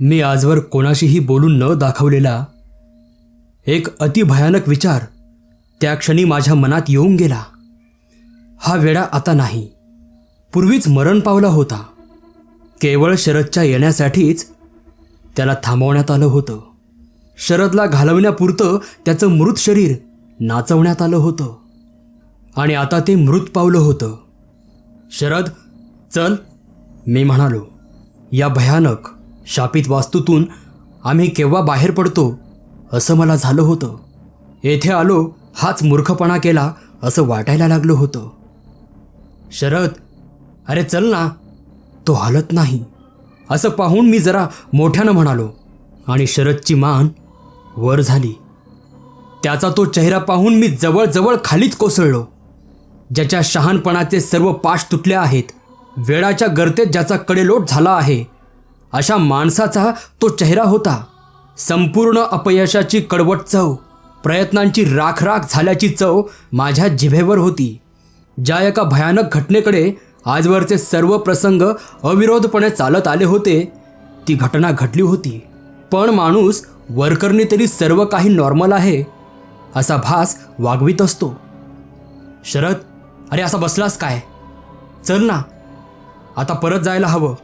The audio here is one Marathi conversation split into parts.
मी आजवर कोणाशीही बोलून न दाखवलेला एक अतिभयानक विचार त्या क्षणी माझ्या मनात येऊन गेला. हा वेळा आता नाही. पूर्वीच मरण पावला होता. केवळ शरदच्या येण्यासाठीच त्याला थांबवण्यात आलं होतं. शरदला घालवण्यापुरतं त्याचं मृत शरीर नाचवण्यात आलं होतं. आणि आता ते मृत पावलं होतं. शरद चल मी म्हणालो या भयानक शापित वास्तूतून आम्ही केव्हा बाहेर पडतो असं मला झालं होतं. येथे आलो हाच मूर्खपणा केला असं वाटायला लागलं होतं. शरद अरे चल ना. तो हलत नाही. असं पाहून मी जरा मोठ्यानं म्हणालो आणि शरदची मान वर झाली. त्याचा तो चेहरा पाहून मी जवळजवळ खालीच कोसळलो. ज्याच्या शहाणपणाचे सर्व पाश तुटले आहेत वेळाच्या गर्तेत ज्याचा कडेलोट झाला आहे अशा माणसाचा तो चेहरा होता. संपूर्ण अपयशाची कडवट चव प्रयत्नांची राखराख झाल्याची चव माझ्या जिभेवर होती. ज्या एका भयानक घटनेकडे आजवरचे सर्व प्रसंग अविरोधपणे चालत आले होते ती घटना घडली होती. पण माणूस वरकरणी तरी सर्व काही नॉर्मल आहे असा भास वागवीत असतो. शरद अरे असा बसलास काय? चल ना आता परत जायला हवं.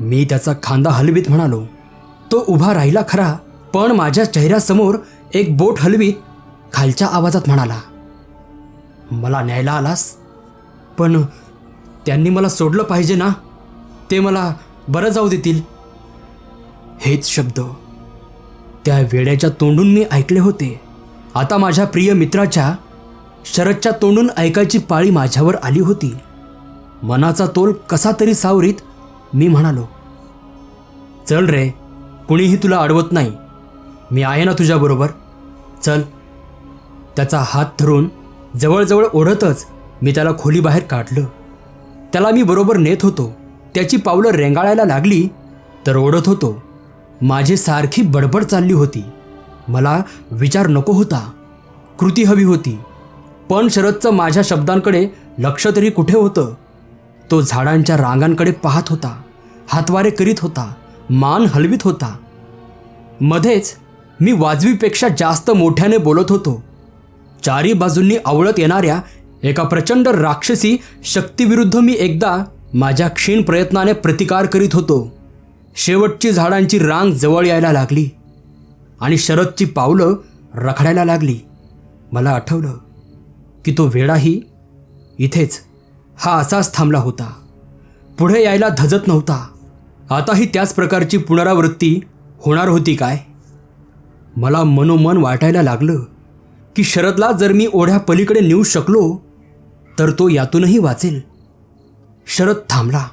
मी त्याचा खांदा हलवीत म्हणालो. तो उभा राहिला खरा पण माझ्या चेहऱ्यासमोर एक बोट हलवीत खालच्या आवाजात म्हणाला मला न्यायला आलास? पण त्यांनी मला सोडलं पाहिजे ना? ते मला बरं जाऊ देतील. हेच शब्द. त्या वेड्याच्या तोंडून मी ऐकले होते. आता माझ्या प्रिय मित्राच्या शरदच्या तोंडून ऐकायची पाळी माझ्यावर आली होती. मनाचा तोल कसा तरी सावरीत मी म्हणालो चल रे कुणीही तुला अडवत नाही. मी आहे ना तुझ्याबरोबर चल. त्याचा हात धरून जवळजवळ ओढतच मी त्याला खोलीबाहेर काढलं. त्याला मी बरोबर नेत होतो. त्याची पावलं रेंगाळायला लागली तर ओढत होतो. माझी सारखी बडबड चालली होती. मला विचार नको होता. कृती हवी होती. पण शरदचं माझ्या शब्दांकडे लक्ष तरी कुठे होतं? तो झाडांच्या रांगांकडे पाहत होता. हातवारे करीत होता मान हलवीत होता. मध्येच मी वाजवीपेक्षा जास्त मोठ्याने बोलत होतो. चारी बाजूंनी आवळत येणाऱ्या एका प्रचंड राक्षसी शक्तीविरुद्ध मी एकदा माझ्या क्षीण प्रयत्नाने प्रतिकार करीत होतो. शेवटची झाडांची रांग जवळ यायला लागली आणि शरदची पावलं रखडायला लागली. मला आठवलं की तो वेळाही इथेच हा असाच थांबला होता. पुढे यायला धजत नव्हता. आताही त्याच प्रकारची पुनरावृत्ती होणार होती काय? मला मनोमन वाटायला लागलं की शरदला जर मी ओढ्या पलीकडे नेऊ शकलो तर तो यातूनही वाचेल. शरद थांबला.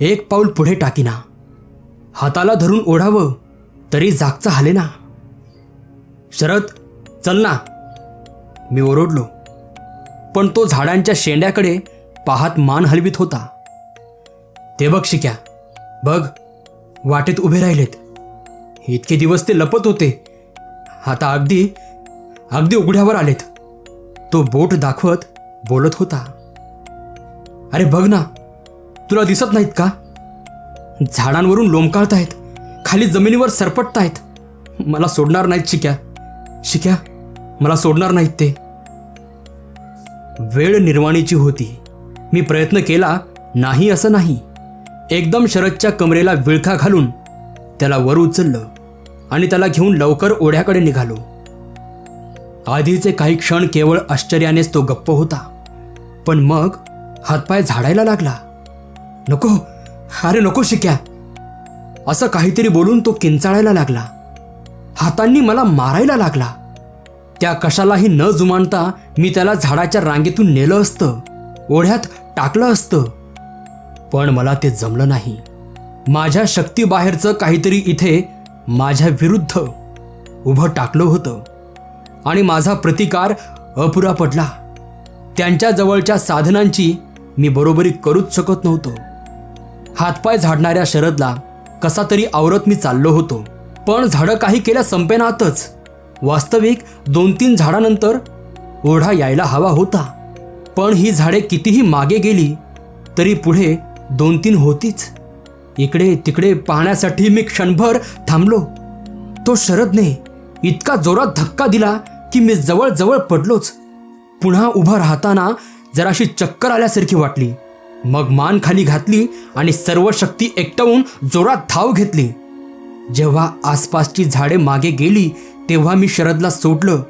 एक पाऊल पुढे टाकीना. हाताला धरून ओढावं तरी जागचा हालेना. शरद चल ना. मी ओरडलो. पण तो झाडांच्या शेंड्याकडे पाहत मान हलवीत होता. ते बघ शिक्या. बघ वाटेत उभे राहिलेत. इतके दिवस ते लपत होते. आता अगदी अगदी उघड्यावर आलेत. तो बोट दाखवत बोलत होता. अरे बघ ना तुला दिसत नाहीत का? झाडांवरून लोंबकाळतायत खाली जमिनीवर सरपटतायत. मला सोडणार नाहीत शिक्या. शिक्या मला सोडणार नाहीत ते. वेळ निर्वाणीची होती. मी प्रयत्न केला नाही असं नाही. एकदम शरदच्या कमरेला विळखा घालून त्याला वर उचललं आणि त्याला घेऊन लवकर ओढ्याकडे निघालो. आधीचे काही क्षण केवळ आश्चर्यानेच तो गप्प होता पण मग हातपाय झाडायला लागला. नको अरे नको शिक्या. असं काहीतरी बोलून तो किंचाळायला लागला. हातांनी मला मारायला लागला. त्या कशालाही न जुमानता मी त्याला झाडाच्या रांगेतून नेलं असतं ओढ्यात टाकलं असतं. पण मला ते जमलं नाही. माझ्या शक्तीबाहेरचं काहीतरी इथे माझ्या विरुद्ध उभं टाकलं होतं आणि माझा प्रतिकार अपुरा पडला. त्यांच्या जवळच्या साधनांची मी बरोबरी करूच शकत नव्हतो. हातपाय झाडणाऱ्या शरदला कसा तरी आवरत मी चाललो होतो. पण झाडं काही केल्या संपेनातच. वास्तविक दोन तीन झाडानंतर ओढा यायला हवा होता. पण ही झाडे कितीही मागे गेली तरी पुढे दोन तीन होतीच. इकडे तिकडे पाहण्यासाठी मी क्षणभर थांबलो. तो शरदने इतका जोरात धक्का दिला की मी जवळजवळ पडलोच. पुन्हा उभा राहताना जराशी चक्कर आल्यासारखी वाटली. मग मान खाली घातली आणि सर्व शक्ती एकटवून जोरात धाव घेतली. जेव्हा आसपासची झाडे मागे गेली तेव्हा मी शरदला सोडलं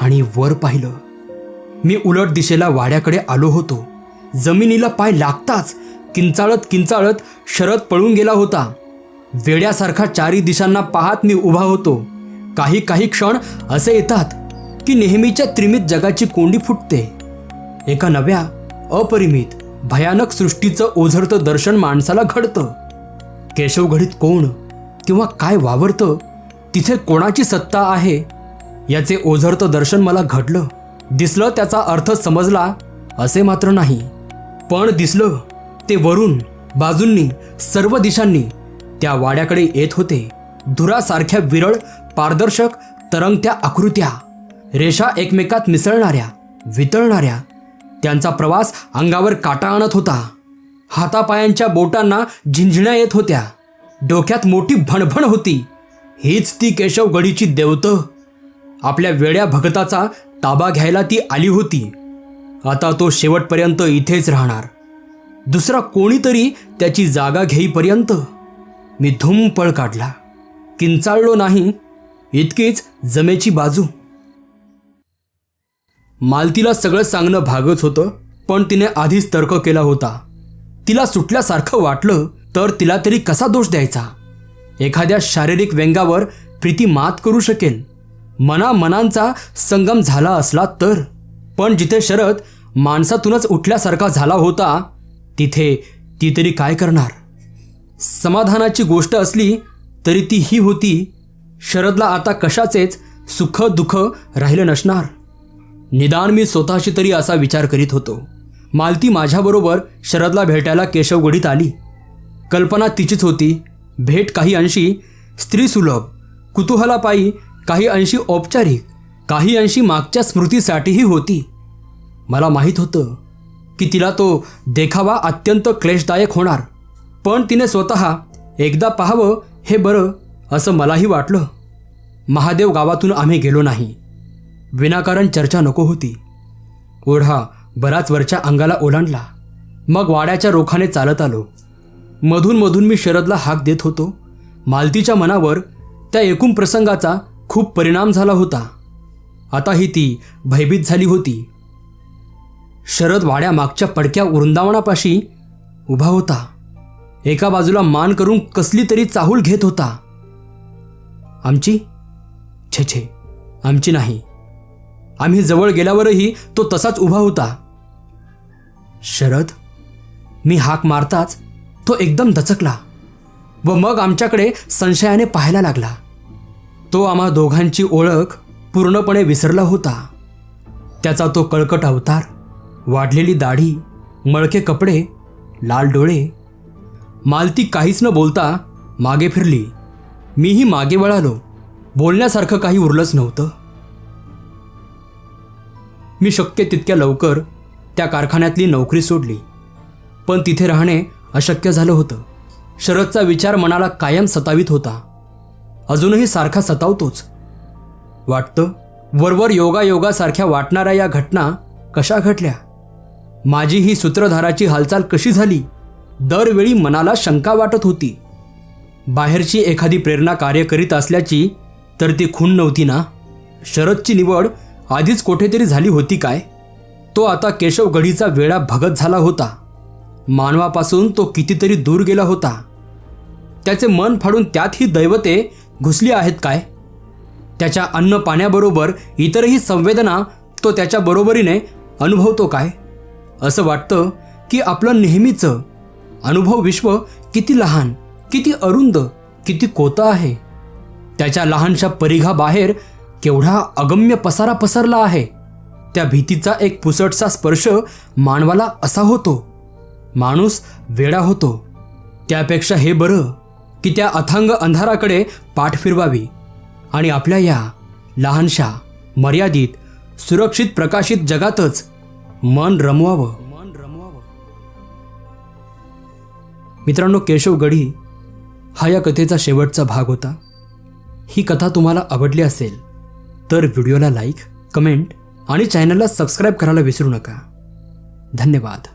आणि वर पाहिलं. मी उलट दिशेला वाड्याकडे आलो होतो. जमिनीला पाय लागताच किंचाळत किंचाळत शरद पळून गेला होता. वेड्यासारखा चारी दिशांना पाहत मी उभा होतो. काही काही क्षण असे येतात की नेहमीच्या त्रिमित जगाची कोंडी फुटते. एका नव्या अपरिमित भयानक सृष्टीचं ओझरतं दर्शन माणसाला घडतं. केशवघडीत कोण किंवा काय वावरतं तिथे कोणाची सत्ता आहे याचे ओझरतं दर्शन मला घडलं. दिसलं त्याचा अर्थ समजला असे मात्र नाही. पण दिसलं ते वरून बाजूंनी सर्व दिशांनी त्या वाड्याकडे येत होते. धुरासारख्या विरळ पारदर्शक तरंगत्या आकृत्या. रेषा एकमेकात मिसळणाऱ्या वितळणाऱ्या. त्यांचा प्रवास अंगावर काटा आणत होता. हातापायांच्या बोटांना झिंझण्या येत होत्या. डोक्यात मोठी भणभण होती. हीच ती केशवगडीची देवत. आपल्या वेड्या भगताचा ताबा घ्यायला ती आली होती. आता तो शेवटपर्यंत इथेच राहणार. दुसरा कोणीतरी त्याची जागा घेईपर्यंत मी धुमपळ काढला. किंचाळलो नाही इतकीच जमेची बाजू. मालतीला सगळं सांगणं भागच होतं पण तिने आधीच तर्क केला होता. तिला सुटल्यासारखं वाटलं तर तिला तरी कसा दोष द्यायचा? एखाद्या शारीरिक व्यंगावर प्रीती मात करू शकेल मना मनांचा संगम झाला असला तर. पण जिथे शरद माणसातूनच उठल्यासारखा झाला होता तिथे ती तरी काय करणार? समाधानाची गोष्ट असली तरी ती ही होती शरदला आता कशाचेच सुख दुःख राहिलं नसणार. निदान मी स्वतःशी तरी असा विचार करीत होतो. मालती माझ्याबरोबर शरदला भेटायला केशवगडीत आली. कल्पना तिचीच होती भेट काही अंशी स्त्रीसुलभ कुतूहलापायी काही अंशी औपचारिक काही अंशी मागच्या स्मृतीसाठीही होती. मला माहीत होतं की तिला तो देखावा अत्यंत क्लेशदायक होणार. पण तिने स्वतः एकदा पाहावं हे बरं असं मलाही वाटलं. महादेव गावातून आम्ही गेलो नाही. विनाकारण चर्चा नको होती. ओढा बराच वरच्या अंगाला ओलांडला. मग वाड्याच्या रोखाने चालत आलो. मधून मधून मी शरदला हाक देत होतो. मालतीच्या मनावर त्या एकूण प्रसंगाचा खूप परिणाम झाला होता. आताही ती भयभीत झाली होती. शरद वाड्यामागच्या पडक्या वृंदावनापाशी उभा होता. एका बाजूला मान करून कसली तरी चाहूल घेत होता. आमची? छे छे. आमची नाही. आम्ही जवळ गेल्यावरही तो तसाच उभा होता. शरद? मी हाक मारताच तो एकदम दचकला व मग आमच्याकडे संशयाने पाहायला लागला. तो आम्हा दोघांची ओळख पूर्णपणे विसरला होता. त्याचा तो कळकट अवतार वाढलेली दाढी मळके कपडे लाल डोळे. मालती काहीच न बोलता मागे फिरली. मीही मागे वळालो. बोलण्यासारखं काही उरलंच नव्हतं. मी शक्य तितक्या लवकर त्या कारखान्यातली नोकरी सोडली. पण तिथे राहणे अशक्य झालं होतं. शरदचा विचार मनाला कायम सतावित होता. अजूनही सारखा सतावतोच. वाटतं वरवर योगायोगासारख्या वाटणाऱ्या या घटना कशा घडल्या? माझी ही सूत्रधाराची हालचाल कशी झाली? दरवेळी मनाला शंका वाटत होती. बाहेरची एखादी प्रेरणा कार्य करीत असल्याची तर ती खूण नव्हती ना? शरदची निवड आधीच कुठेतरी झाली होती काय? तो आता केशवगडीचा वेळा भगत झाला होता. मानवापासून तो कितीतरी दूर गेला होता. त्याचे मन फाडून त्यात ही दैवते घुसली आहेत काय? त्याच्या अन्न पाण्याबरोबर इतरही संवेदना तो त्याच्या बरोबरीने अनुभवतो काय? असं वाटतं की आपलं नेहमीचं अनुभव विश्व किती लहान किती अरुंद किती कोतं आहे. त्याच्या लहानशा परिघाबाहेर केवढा अगम्य पसारा पसरला आहे. त्या भीतीचा एक पुसटसा स्पर्श मानवाला असा होतो. माणूस वेडा होतो. त्यापेक्षा हे बरं की त्या अथांग अंधाराकडे पाठ फिरवावी आणि आपल्या या लहानशा मर्यादित सुरक्षित प्रकाशित जगातच मन रमवावं. मन रमवावं मित्रांनो केशव गढी हा या कथेचा शेवटचा भाग होता. ही कथा तुम्हाला आवडली असेल तर व्हिडिओला लाईक कमेंट आणि चॅनलला सबस्क्राईब करायला विसरू नका. धन्यवाद.